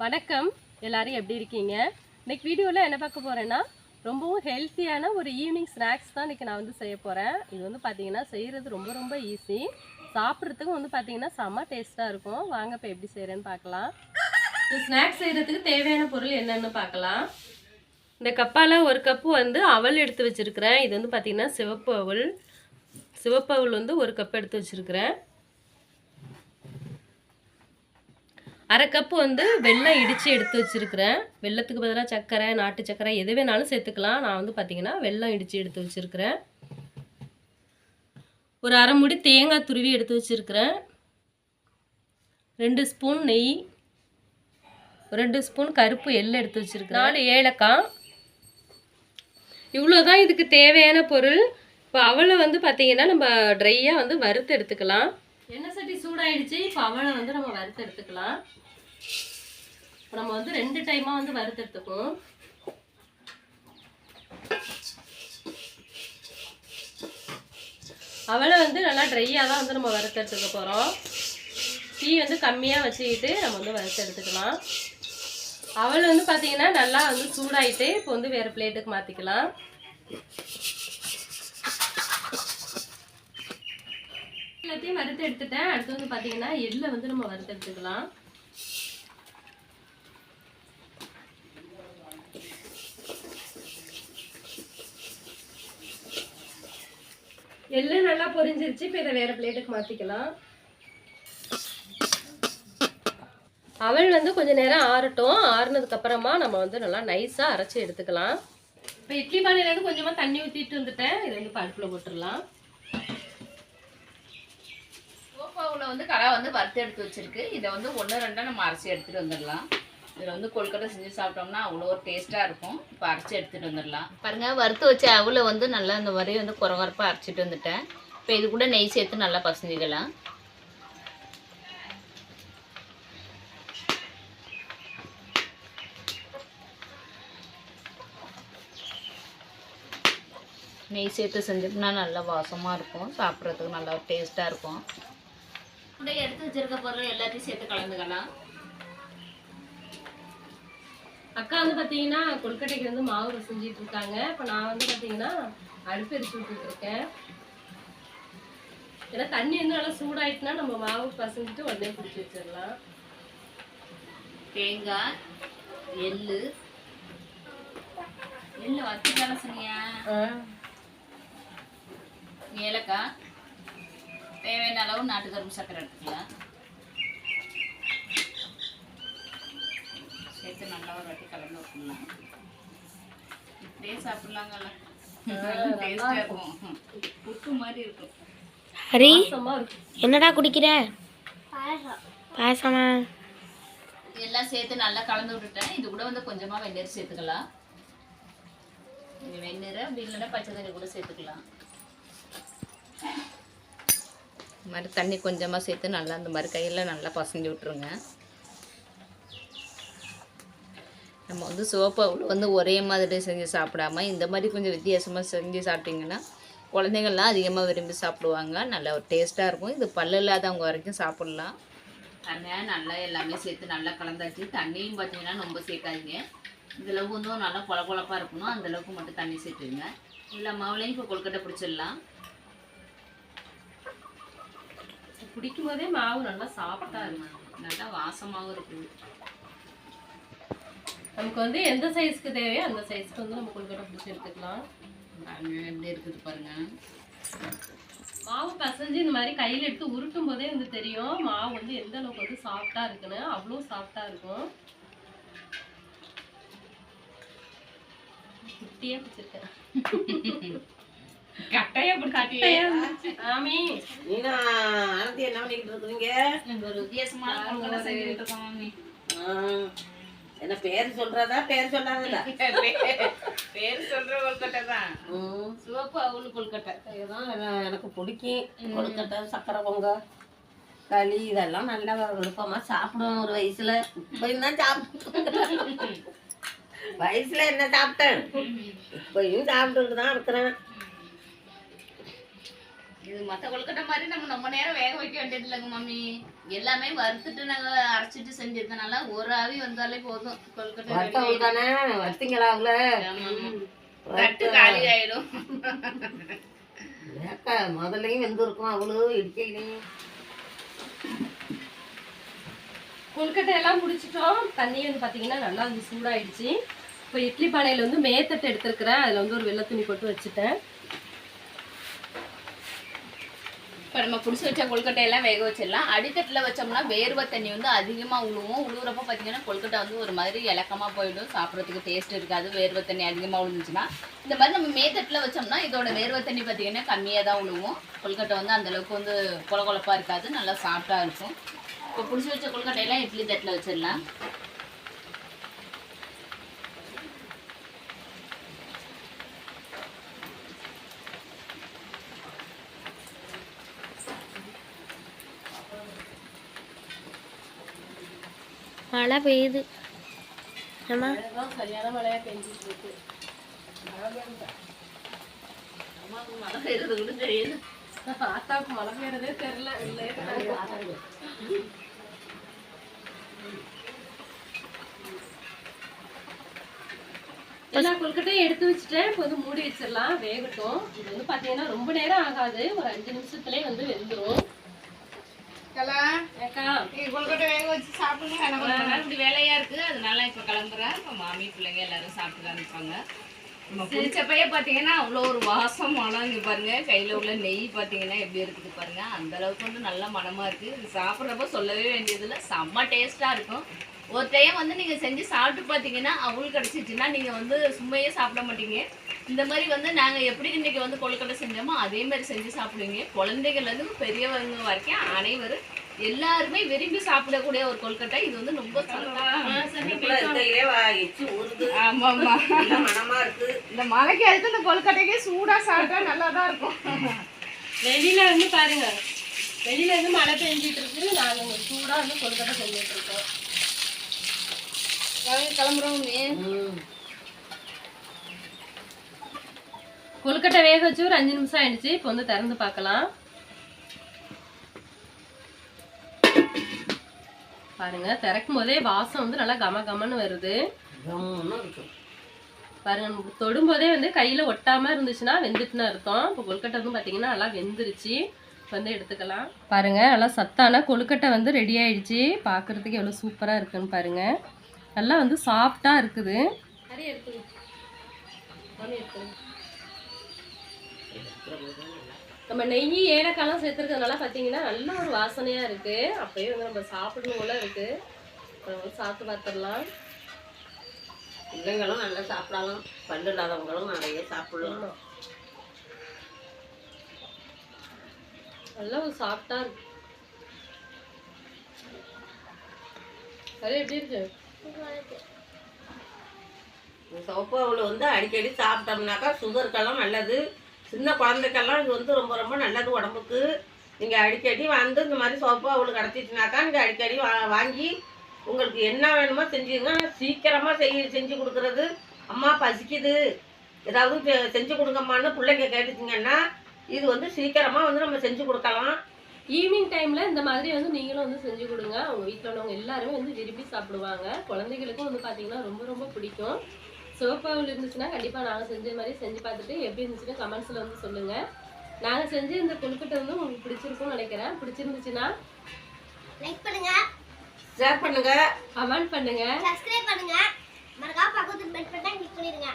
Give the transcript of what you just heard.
வணக்கம். எல்லாரும் எப்படி இருக்கீங்க? இன்னைக்கு வீடியோவில் என்ன பார்க்க போகிறேன்னா ரொம்பவும் ஹெல்த்தியான ஒரு ஈவினிங் ஸ்நாக்ஸ் தான் இன்றைக்கி நான் வந்து செய்ய போகிறேன் இது வந்து பார்த்தீங்கன்னா செய்கிறது ரொம்ப ரொம்ப ஈஸி சாப்பிட்றதுக்கும் வந்து பார்த்தீங்கன்னா செம்ம டேஸ்ட்டாக இருக்கும். வாங்க இப்போ எப்படி செய்கிறேன்னு பார்க்கலாம். இந்த ஸ்நாக்ஸ் செய்கிறதுக்கு தேவையான பொருள் என்னென்னு பார்க்கலாம். இந்த கப்பால் ஒரு கப்பு வந்து அவல் எடுத்து வச்சுருக்கிறேன். இது வந்து பார்த்திங்கன்னா சிவப்பு அவல். சிவப்பு அவல் வந்து ஒரு கப் எடுத்து வச்சுருக்கிறேன். அரை கப்பு வந்து வெல்லம் இடித்து எடுத்து வச்சுருக்கிறேன். வெல்லத்துக்கு பதிலாக சர்க்கரை நாட்டு சர்க்கரை எது வேணாலும் சேர்த்துக்கலாம். நான் வந்து பார்த்திங்கன்னா வெல்லம் இடித்து எடுத்து வச்சுருக்கிறேன். ஒரு அரை முடி தேங்காய் துருவி எடுத்து வச்சுருக்கிறேன். ரெண்டு ஸ்பூன் நெய் ரெண்டு ஸ்பூன் கருப்பு எள்ளு எடுத்து வச்சுருக்கிறேன். நாலு ஏலக்காய். இவ்வளோ தான் இதுக்கு தேவையான பொருள். இப்போ அவளை வந்து பார்த்தீங்கன்னா நம்ம ட்ரையாக வந்து வறுத்து எடுத்துக்கலாம். எண்ணெய் சட்டி சூடாயிடுச்சு. இப்போ அவளை வந்து நம்ம வறுத்து எடுத்துக்கலாம். இப்போ நம்ம வந்து ரெண்டு டைமாக வந்து வறுத்து எடுத்துக்குவோம் அவளை வந்து நல்லா ட்ரையாக தான் வந்து நம்ம வறுத்து எடுத்துக்க போகிறோம் டீ வந்து கம்மியாக வச்சுக்கிட்டு நம்ம வந்து வறுத்து எடுத்துக்கலாம். அவள் வந்து பார்த்தீங்கன்னா நல்லா வந்து சூடாயிட்டு இப்போ வந்து வேறு பிளேட்டுக்கு மாற்றிக்கலாம் எல்லாத்தையும் வறுத்து எடுத்துட்டேன் அடுத்து வந்து பார்த்தீங்கன்னா எள்ளை வந்து நம்ம வறுத்து எடுத்துக்கலாம் எள்ளு நல்லா பொரிஞ்சிருச்சு. இப்போ இதை வேறு பிளேட்டுக்கு மாற்றிக்கலாம் அவள் வந்து கொஞ்ச நேரம் ஆறட்டும். ஆறுனதுக்கப்புறமா நம்ம வந்து நல்லா நைஸாக அரைச்சி எடுத்துக்கலாம். இப்போ இட்லி பானையிலேருந்து கொஞ்சமாக தண்ணி ஊற்றிட்டு வந்துட்டேன். இதை வந்து பருப்பில் போட்டுடலாம். இப்போ வந்து கடை வந்து வறுத்து எடுத்து வச்சுருக்கு. இதை வந்து ஒன்று ரெண்டாக நம்ம அரைச்சி எடுத்துகிட்டு வந்துடலாம். இதில் வந்து கொழுக்கட்டை செஞ்சு சாப்பிட்டோம்னா அவ்வளோ ஒரு டேஸ்ட்டாக இருக்கும். இப்போ அரைச்சி எடுத்துகிட்டு வந்துடலாம். பாருங்க வறுத்து வச்ச அவ்வளோ வந்து நல்லா இந்த மாதிரி வந்து குறவரப்பாக அரைச்சிட்டு வந்துட்டேன். இப்போ இது கூட நெய் சேர்த்து நல்லா பசஞ்சிக்கலாம். நெய் சேர்த்து செஞ்சோம்னா நல்லா வாசமாக இருக்கும். சாப்பிட்றதுக்கு நல்லா டேஸ்ட்டாக இருக்கும். கூட எடுத்து வச்சிருக்க பொருள் எல்லாத்தையும் சேர்த்து கலந்துக்கலாம். அக்கா வந்து பார்த்தீங்கன்னா கொழுக்கட்டைக்கு வந்து மாவு பிசைஞ்சிட்டு இருக்காங்க. இப்போ நான் வந்து பார்த்தீங்கன்னா அடுப்பு எரிச்சு விட்டுட்டு இருக்கேன். ஏன்னா தண்ணி வந்து நல்லா சூடாயிட்டுனா நம்ம மாவு பசஞ்சிட்டு உடனே பிடிச்சி வச்சிடலாம். தேங்காய் எள்ளு. எள்ளு தானே சொன்னியா ஏலக்காய். தேவையான அளவு நாட்டு கரும்பு சக்கரை எடுத்துக்கலாம். சேர்த்து நல்லா ஒரு வாட்டி கலந்து விட்டுலாம் இப்படியே சாப்பிட்லாங்கல்ல. டேஸ்டாக இருக்கும். புட்டு மாதிரி இருக்கும். ஹரி சும்மா இருக்கும். என்னடா குடிக்கிற? பாயசமா. எல்லாம் சேர்த்து நல்லா கலந்து விட்டுட்டேன். இது கூட வந்து கொஞ்சமாக வெந்நீர் சேர்த்துக்கலாம். இது வெந்நீர் அப்படி இல்லைன்னா பச்சை தண்ணி கூட சேர்த்துக்கலாம். இந்த மாதிரி தண்ணி கொஞ்சமாக சேர்த்து நல்லா இந்த மாதிரி கையில் நல்லா பசஞ்சு விட்ருங்க நம்ம வந்து சோப்பாவில் அவ்வளோ வந்து ஒரே மாதிரி செஞ்சு சாப்பிடாம இந்த மாதிரி கொஞ்சம் வித்தியாசமாக செஞ்சு சாப்பிட்டிங்கன்னா குழந்தைங்கள்லாம் அதிகமாக விரும்பி சாப்பிடுவாங்க. நல்ல ஒரு டேஸ்ட்டாக இருக்கும். இது பல்லு இல்லாதவங்க வரைக்கும் சாப்பிட்லாம். தண்ணியாக நல்லா எல்லாமே சேர்த்து நல்லா கலந்தாச்சு. தண்ணியும் பார்த்தீங்கன்னா ரொம்ப சேர்க்காதீங்க. இந்தளவுக்கு வந்து நல்லா கொல இருக்கணும். அந்த அளவுக்கு மட்டும் தண்ணி சேர்த்துங்க எல்லா மாவுலையும் இப்போ கொழுக்கட்டை பிடிச்சிடலாம். குடிக்கும் போதே மாவு நல்லா சாப்பிட்டா இருக்கும் நல்லா வாசமாகவும் இருக்குது நமக்கு வந்து எந்த சைஸ்க்கு தேவையோ அந்த சைஸ்க்கு வந்து நம்ம கொழுக்கட்டை பிடிச்சி எடுத்துக்கலாம். பாருங்க எப்படி இருக்குது பாருங்க. மாவு பசைஞ்சு இந்த மாதிரி கையில் எடுத்து உருட்டும் போதே வந்து தெரியும் மாவு வந்து எந்த அளவுக்கு வந்து சாஃப்டா இருக்குன்னு. அவ்வளோ சாஃப்டா இருக்கும். குட்டியா பிடிச்சிருக்கேன் கட்டையா கட்டையா இருந்துச்சு. ஆமி நீனா ஆனந்தி என்ன பண்ணிக்கிட்டு இருக்கிறீங்க? ஒரு வித்தியாசமான கொழுக்கட்டை செஞ்சுட்டு இருக்கோம் மாமி ஆ, என்ன பேர் சொல்றதா? பேர் சொல்லாததா? பேர் சொல்ற தான். சிவப்பு அவுள் இதுதான் என- எனக்கு பிடிக்கும். கொழுக்கட்டை சக்கரை பொங்க களி இதெல்லாம் நல்லா விருப்பமா சாப்பிடுவேன் ஒரு வயசுல. இப்பயும் தான் சாப்பிட்டு வயசுல என்ன சாப்பிட்டேன்? இப்பயும் சாப்பிட்டுட்டு தான் இருக்கிறேன். இது மத்த கொழுக்கட்டை மாதிரி நம்ம ரொம்ப நேரம் வேக வைக்க வேண்டியது இல்லைங்க மம்மி எல்லாமே வறுத்துட்டு நாங்க அரைச்சிட்டு செஞ்சிருக்கனால ஒரு ஆவி வந்தாலே போதும். கொழுக்கட்டை வறுத்தீங்களா அவங்கள. தட்டு காலி ஆயிடும். முதல்லையும் வெந்திருக்கும் அவ்வளோ இடிக்கையிலையும் கொழுக்கட்டை எல்லாம் முடிச்சிட்டோம். தண்ணி வந்து பார்த்தீங்கன்னா நல்லா வந்து சூடாயிடுச்சு. இப்போ இட்லி பானையில் வந்து மேத்தட்டு எடுத்துருக்கிறேன். அதில் வந்து ஒரு வெள்ளை துணி போட்டு வச்சுட்டேன். இப்போ நம்ம பிடிச்சி வச்ச கொழுக்கட்டையெல்லாம் வேக வச்சிடலாம். அடித்தட்டில் வச்சோம்னா வேர்வை தண்ணி வந்து அதிகமாக உழுவும். உழுவுறப்ப பார்த்தீங்கன்னா கொழுக்கட்டை வந்து ஒரு மாதிரி இலக்கமாக போயிடும். சாப்பிட்றதுக்கு டேஸ்ட் இருக்காது. வேர்வை தண்ணி அதிகமாக உழுந்துச்சுன்னா. இந்த மாதிரி நம்ம மேத்தட்டில் வச்சோம்னா இதோட வேர்வை தண்ணி பார்த்தீங்கன்னா கம்மியாக தான் உழுவும். கொழுக்கட்டை வந்து அந்தளவுக்கு வந்து கொல கொலப்பாக இருக்காது. நல்லா சாஃப்டாக இருக்கும். இப்போ பிடிச்சி வச்ச கொழுக்கட்டையெல்லாம் இட்லி தட்டில் வச்சிடலாம். மழை பெய்யுது. ஆமா அதுதான் சரியான மழையாக பெஞ்சிட்டு இருக்கு. மழை பெய்யுறது கூட தெரியுது ஆத்தாவுக்கு மழை பெய்யறதே தெரியல. இல்லை. எல்லா கொழுக்கட்டையும் எடுத்து வச்சுட்டேன் இப்போ வந்து மூடி வச்சிடலாம். வேகட்டும். இது வந்து பார்த்தீங்கன்னா ரொம்ப நேரம் ஆகாது. ஒரு அஞ்சு நிமிஷத்துலேயே வந்து வெந்துடும் நீங்க வேக வச்சு சாப்பிடுங்க இப்படி வேலையா இருக்கு அதனால இப்ப கிளம்புறேன். இப்ப மாமி பிள்ளைங்க எல்லாரும் சாப்பிட்டு நம்ம பிடிச்சப்பயே பாத்தீங்கன்னா அவ்வளோ ஒரு வாசம் மனம் இங்க பாருங்க. கையில உள்ள நெய் பாத்தீங்கன்னா எப்படி இருக்குது பாருங்க. அந்த அளவுக்கு வந்து நல்ல மனமா இருக்கு. இது சாப்பிட்றப்ப சொல்லவே வேண்டியதில்லை. செம்ம டேஸ்டா இருக்கும். ஒரு டைம் வந்து நீங்க செஞ்சு சாப்பிட்டு பாத்தீங்கன்னா அவள் கிடைச்சிச்சுன்னா நீங்க வந்து சும்மையே சாப்பிட மாட்டீங்க. இந்த மாதிரி வந்து நாங்க எப்படி இன்னைக்கு வந்து கொழுக்கட்டை செஞ்சோமோ அதே மாதிரி செஞ்சு சாப்பிடுவீங்க. குழந்தைகள்ல இருந்து பெரியவங்க வரைக்கும் அனைவரும் எல்லாருமே விரும்பி சாப்பிடக்கூடிய ஒரு கொழுக்கட்டை இது வந்து ரொம்ப ஆமா ஆமா மனமா இருக்கு. இந்த மலைக்கு அடுத்து இந்த கொழுக்கட்டைக்கே சூடா சாப்பிட்டா நல்லா தான் இருக்கும். வெளியில வந்து பாருங்க. வெளியில இருந்து மழை பெஞ்சிட்டு இருக்கு நாங்க சூடா வந்து கொழுக்கட்டை செஞ்சுட்டு இருக்கோம். கிளம்புறோம். கொழுக்கட்டை வேக வச்சு ஒரு அஞ்சு நிமிஷம் ஆயிடுச்சு. இப்போ வந்து திறந்து பார்க்கலாம். பாருங்க திறக்கும் போதே வாசம் வந்து நல்லா கம கமன்னு வருது. பாருங்க நமக்கு தொடும்போதே வந்து கையில ஒட்டாம இருந்துச்சுன்னா வெந்துட்டுன்னு அர்த்தம். இப்போ கொழுக்கட்டை வந்து பாத்தீங்கன்னா நல்லா வெந்துருச்சு. வந்து எடுத்துக்கலாம். பாருங்க நல்லா சத்தான கொழுக்கட்டை வந்து ரெடி ஆயிடுச்சு. பார்க்கறதுக்கு எவ்வளோ சூப்பரா இருக்குன்னு பாருங்க. நல்லா வந்து சாஃப்டா இருக்குது. சரி எடுத்துக்கோ. நம்ம நெய் ஏலக்காய்லாம் சேர்த்துருக்கறதுனால பார்த்தீங்கன்னா நல்ல ஒரு வாசனையா இருக்கு. அப்பயே வந்து நம்ம சாப்பிடணும் போல இருக்கு. அப்புறம் வந்து சாப்பிட்டு பார்த்துடலாம் பிள்ளைங்களும் நல்லா சாப்பிடலாம். பல்லு இல்லாதவங்களும் நிறைய சாப்பிடலாம். நல்லா ஒரு சாஃப்டா இருக்கு. எப்படி இருக்கு? இந்த சிவப்பு அவள் வந்து அடிக்கடி சாப்பிட்டோம்னாக்கா சுகருக்கெல்லாம் நல்லது. சின்ன குழந்தைக்கெல்லாம் இது வந்து ரொம்ப ரொம்ப நல்லது உடம்புக்கு. நீங்கள் அடிக்கடி வந்து இந்த மாதிரி சோப்பு அவளுக்கு கிடச்சிச்சுனாக்கா நீங்கள் அடிக்கடி வா வாங்கி உங்களுக்கு என்ன வேணுமோ செஞ்சுங்க சீக்கிரமாக செய் செஞ்சு கொடுக்குறது அம்மா பசிக்குது. ஏதாவது செ- செஞ்சு கொடுங்கம்மான்னு பிள்ளைங்க கேட்டுச்சிங்கன்னா இது வந்து சீக்கிரமாக வந்து நம்ம செஞ்சு கொடுக்கலாம். ஈவினிங் டைமில் இந்த மாதிரி வந்து நீங்களும் வந்து செஞ்சு கொடுங்க. அவங்க வீட்டில் உள்ளவங்க எல்லாருமே வந்து விரும்பி சாப்பிடுவாங்க. குழந்தைகளுக்கும் வந்து பார்த்தீங்கன்னா ரொம்ப ரொம்ப பிடிக்கும். சோஃபாவில் இருந்துச்சுன்னா கண்டிப்பாக நாங்கள் செஞ்ச மாதிரி செஞ்சு பார்த்துட்டு எப்படி இருந்துச்சுன்னா கமெண்ட்ஸில் வந்து சொல்லுங்கள் நாங்கள் செஞ்சு இந்த கொழுக்கட்டை வந்து உங்களுக்கு பிடிச்சிருக்கும்னு நினைக்கிறேன். பிடிச்சிருந்துச்சுன்னா லைக் பண்ணுங்கள் ஷேர் பண்ணுங்கள் கமெண்ட் பண்ணுங்கள் சப்ஸ்கிரைப் பண்ணுங்க. மறக்காம பக்கத்து பெல் பட்டன் கிளிக் பண்ணிடுங்க.